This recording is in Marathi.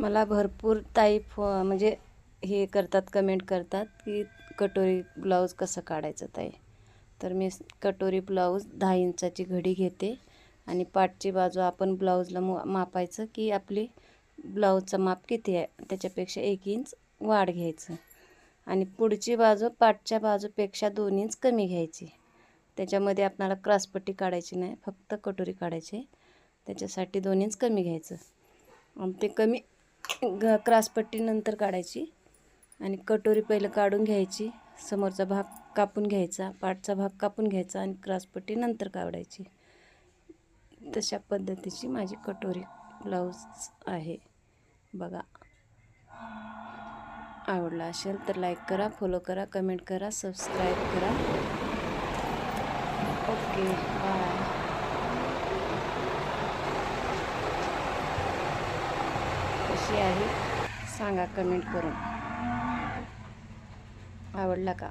मला भरपूर ताई फ म्हणजे हे करतात कमेंट करतात की कटोरी ब्लाऊज कसं काढायचं ताई. तर मी कटोरी ब्लाऊज दहा इंचाची घडी घेते आणि पाठची बाजू आपण ब्लाऊजला मो मापायचं की आपली ब्लाऊजचं माप किती आहे? त्याच्यापेक्षा एक इंच वाढ घ्यायचं. आणि पुढची बाजू पाठच्या बाजूपेक्षा दोन इंच कमी घ्यायची. त्याच्यामध्ये आपणाला क्रॉसपट्टी काढायची नाही फक्त कटोरी काढायची त्याच्यासाठी दोन इंच कमी घ्यायचं. आणि ते कमी ग क्रॉसपट्टी नंतर काढायची आणि कटोरी पहिलं काढून घ्यायची. समोरचा भाग कापून घ्यायचा पाठचा भाग कापून घ्यायचा आणि क्रासपट्टी नंतर काढायची. तशा पद्धतीची माझी कटोरी ब्लाऊज आहे. बघा. आवडला असेल तर लाईक करा फॉलो करा कमेंट करा सबस्क्राईब करा. Okay bye. कशी आहे? सांगा कमेंट करून. आवडला का?